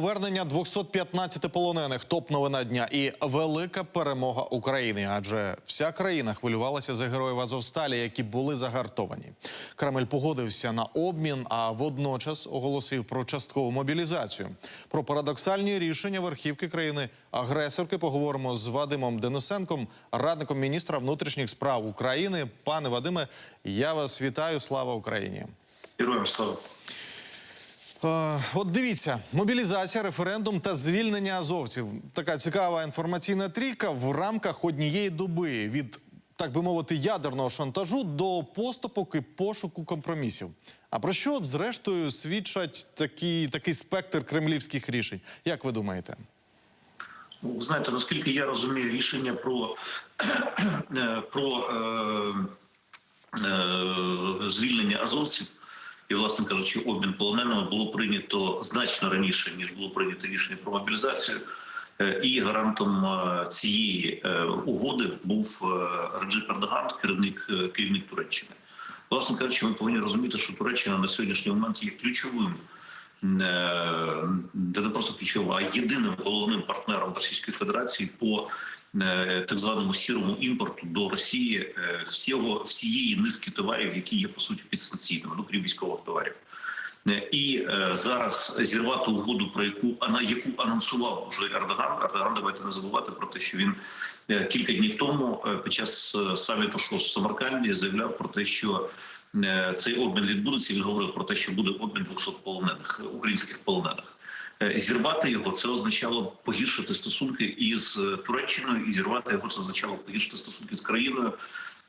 Повернення 215 полонених топ новина дня і велика перемога України. Адже вся країна хвилювалася за героїв Азовсталі, які були загартовані. Кремль погодився на обмін, а водночас оголосив про часткову мобілізацію. Про парадоксальні рішення верхівки країни агресорки поговоримо з Вадимом Денисенком, радником міністра внутрішніх справ України. Пане Вадиме, я вас вітаю. Слава Україні! Героям слава. От дивіться, мобілізація, референдум та звільнення азовців. Така цікава інформаційна трійка в рамках однієї доби від, так би мовити, ядерного шантажу до поступок і пошуку компромісів. А про що, от, зрештою, свідчать такі, такий спектр кремлівських рішень? Як ви думаєте? Ну, знаєте, наскільки я розумію, рішення про, е, про е, е, звільнення азовців і, власне кажучи, обмін полоненими було прийнято значно раніше, ніж було прийнято рішення про мобілізацію. Е, І гарантом е, цієї е, угоди був Реджеп Ердоган, керівник керівник Туреччини. Власне кажучи, ми повинні розуміти, що Туреччина на сьогоднішній момент є ключовим не просто ключовим, а єдиним головним партнером Російської Федерації по так званому сірому імпорту до Росії е, всього всієї низки товарів, які є по суті підстанційними, ну крім військових товарів. Е, І е, зараз зірвати угоду, про яку ана яку анонсував уже Ердоган. Ердоган, давайте не забувати про те, що він е, кілька днів тому е, під час е, саміту ШОС в Самарканді заявляв про те, що е, цей обмін відбудеться. Він говорив про те, що буде обмін 200 полонених українських полонених. Е, Зірвати його це означало погіршити стосунки із е, Туреччиною, і зірвати його це означало погіршити стосунки з країною,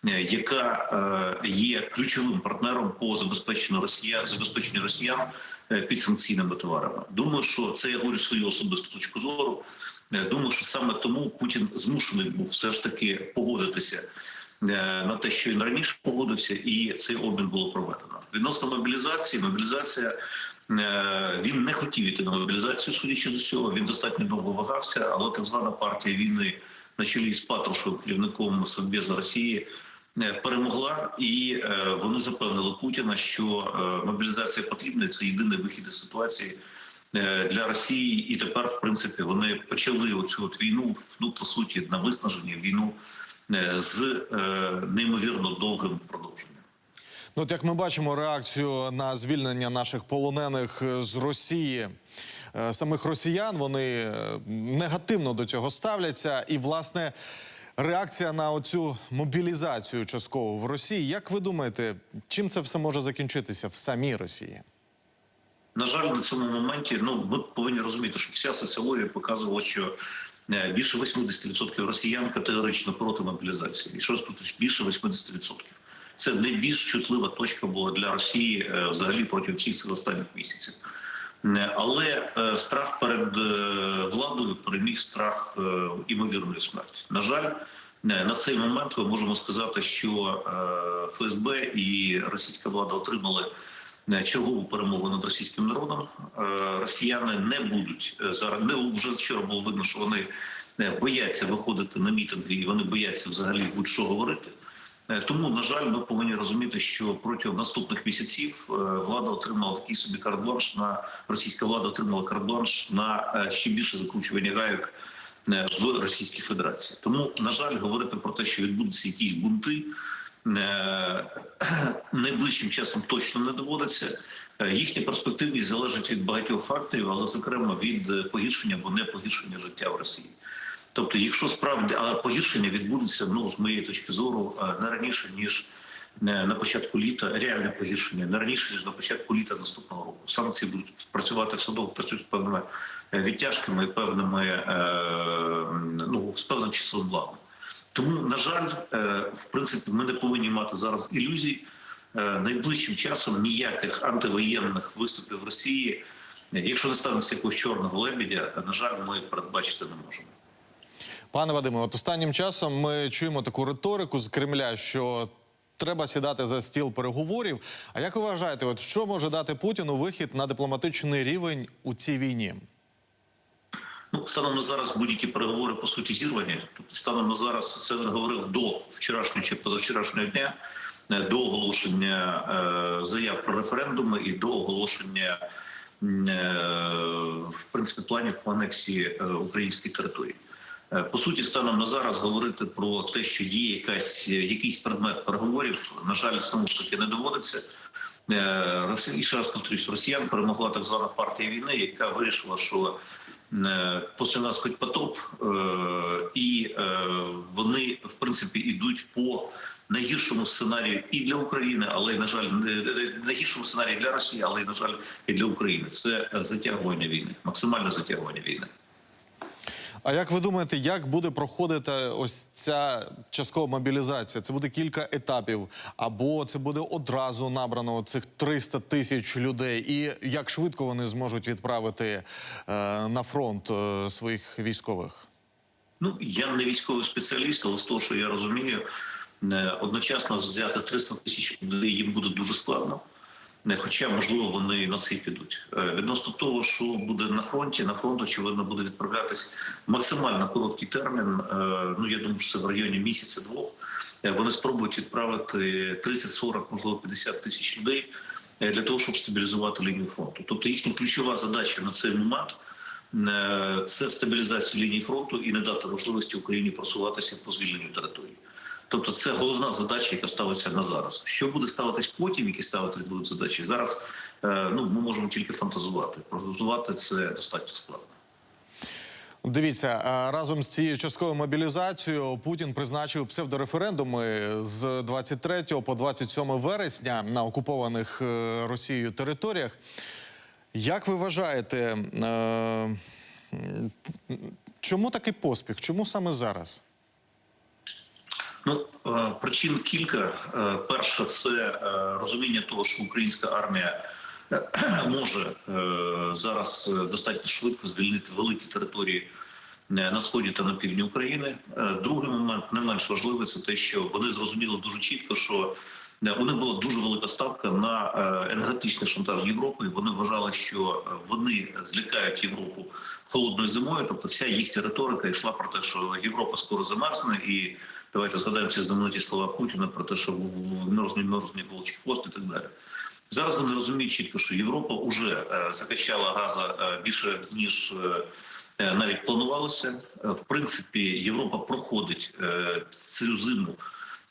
е, яка є ключовим партнером по забезпеченню росіян забезпеченню росіян е, підсанкційними товарами. Думаю, що це я говорю свою особисту точку зору. Думаю, що саме тому Путін змушений був все ж таки погодитися на те, що він раніше погодився, і цей обмін було проведено. Відносно мобілізації, мобілізація він не хотів іти на мобілізацію, судячи з усього. Він достатньо довго вагався, але так звана партія війни на чолі з Патрушем, керівником Совбеза Росії. е, Перемогла, і е, вони запевнили Путіна, що е, мобілізація потрібна. Це єдиний вихід із ситуації е, для Росії. І тепер, в принципі, вони почали оцю от війну. Ну по суті, на виснаження війну е, з е, неймовірно довгим продовженням. Ну, от як ми бачимо реакцію на звільнення наших полонених е, з Росії. е, Самих росіян вони е, негативно до цього ставляться, і власне реакція на оцю мобілізацію частково в Росії. Як ви думаєте, чим це все може закінчитися в самій Росії? На жаль, на цьому моменті ну ми повинні розуміти, що вся соціологія показувала, що більше 80% росіян категорично проти мобілізації. І що більше 80%. Це найбільш чутлива точка була для Росії е, взагалі протягом всіх цих останніх місяців. Е, Але е, страх перед владою переміг страх імовірної смерті. На жаль, на цей момент ми можемо сказати, що ФСБ і російська влада отримали чергову перемогу над російським народом. Росіяни не будуть зараз. Не вже вчора було видно, що вони бояться виходити на мітинги, і вони бояться взагалі будь-що говорити. Е, Тому, на жаль, ми повинні розуміти, що протягом наступних місяців е, влада отримала такий собі карт-бланш на російська влада отримала карт-бланш на е, ще більше закручування гайок в Російській Федерації. Тому, на жаль, говорити про те, що відбудуться якісь бунти. Найближчим часом точно не доводиться. Їхня перспективність залежить від багатьох факторів, але зокрема від погіршення або не погіршення життя в Росії. Тобто, якщо справді а погіршення відбудеться, ну з моєї точки зору, е, не раніше ніж е, на початку літа, реальне погіршення не раніше ніж на початку літа наступного року. Санкції будуть працювати все довго, працюють з певними е, відтяжками певними ну з певним часовим лагом. Тому, на жаль, в принципі, ми не повинні мати зараз ілюзій. Найближчим часом ніяких антивоєнних виступів Росії, якщо не станеться якогось чорного лебедя, на жаль, ми передбачити не можемо. Пане Вадиме, от останнім часом ми чуємо таку риторику з Кремля, що треба сідати за стіл переговорів. А як ви вважаєте, от що може дати Путіну вихід на дипломатичний рівень у цій війні? Ну, станом на зараз будь-які переговори по суті зірвані. Тобто, станом на зараз це не говорив до вчорашнього чи позавчорашнього дня, е, до оголошення е, заяв про референдуми і до оголошення е, в принципі планів по анексії української території. Е, По суті, станом на зараз говорити про те, що є якась якийсь предмет переговорів, на жаль, знову ж таки не доводиться. Е, І ще раз повторюсь, росіян перемогла так звана партія війни, яка вирішила, що е, після нас хоч потоп, е, і е, вони в принципі йдуть по найгіршому сценарію і для України, але й на жаль, найгіршому сценарію для Росії, але й на жаль, і для України. Це е, затягування війни, максимальне затягування війни. А як ви думаєте, як буде проходити ось ця часткова мобілізація? Це буде кілька етапів, або це буде одразу набрано цих 300 тисяч людей? І як швидко вони зможуть відправити е, на фронт е, своїх військових? Ну я не військовий спеціаліст, але з того, що я розумію, е, одночасно взяти 300 тисяч людей їм буде дуже складно. Хоча, можливо, вони на це підуть. Е, Відносно того, що буде на фронті, на фронт, очевидно, буде відправлятись максимально короткий термін. е, Ну я думаю, що це в районі місяця-двох. Е, Вони спробують відправити 30-40, можливо, 50 тисяч людей для того, щоб стабілізувати лінію фронту. Тобто їхня ключова задача на цей момент це стабілізація лінії фронту і не дати можливості Україні просуватися по звільненню території. Тобто, це головна задача, яка ставиться на зараз. Що буде ставитись потім, які ставити будуть задачі зараз? е, Ну ми можемо тільки фантазувати. Прогнозувати це достатньо складно. Дивіться, разом з цією частковою мобілізацією Путін призначив псевдореферендуми з 23 по 27 вересня на окупованих е, Росією територіях. Як ви вважаєте, е, чому такий поспіх? Чому саме зараз? Ну е, причин кілька. Е, Перше, це е, розуміння того, що українська армія може зараз достатньо швидко звільнити великі території на сході та на півдні України. Другий момент не менш важливий, це те, що вони зрозуміли дуже чітко, що у них була дуже велика ставка на енергетичний шантаж Європи. Вони вважали, що вони злякають Європу холодною зимою. Тобто, вся їхня риторика йшла про те, що Європа скоро замерзне, і давайте згадаємо ці знамениті слова Путіна про те, що в- мерзне, мерзне волчий хвост і так далі. Зараз вони розуміють чітко, що Європа вже е, закачала газа е, більше ніж е, навіть планувалося. В принципі, Європа проходить цю зиму.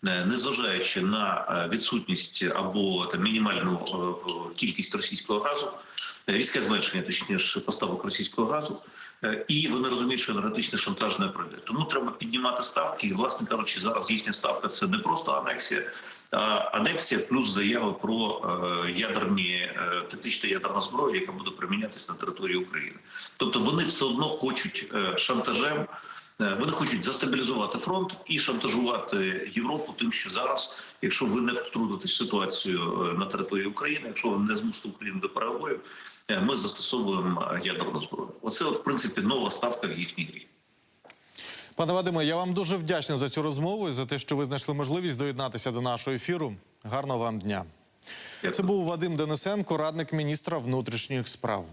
Незважаючи на відсутність або там мінімальну кількість російського газу, різке зменшення, точніше, поставок російського газу, Е, і вони розуміють, що енергетичний шантаж не пройде. Тому треба піднімати ставки. І, власне кажучи, зараз їхня ставка це не просто анексія, а анексія плюс заява про е, ядерні е, тактична ядерна зброя, яка буде примінятися на території України. Тобто вони все одно хочуть шантажем. Вони хочуть застабілізувати фронт і шантажувати Європу, тим, що зараз, якщо ви не втрутитесь в ситуацію на території України, якщо ви не змусите Україну до переговорів, ми застосовуємо е, ядерну зброю. Оце, в принципі, нова ставка в їхній грі. Пане Вадиме, я вам дуже вдячний за цю розмову і за те, що ви знайшли можливість доєднатися до нашого ефіру. Гарного вам дня. Це був Вадим Денисенко, радник міністра внутрішніх справ.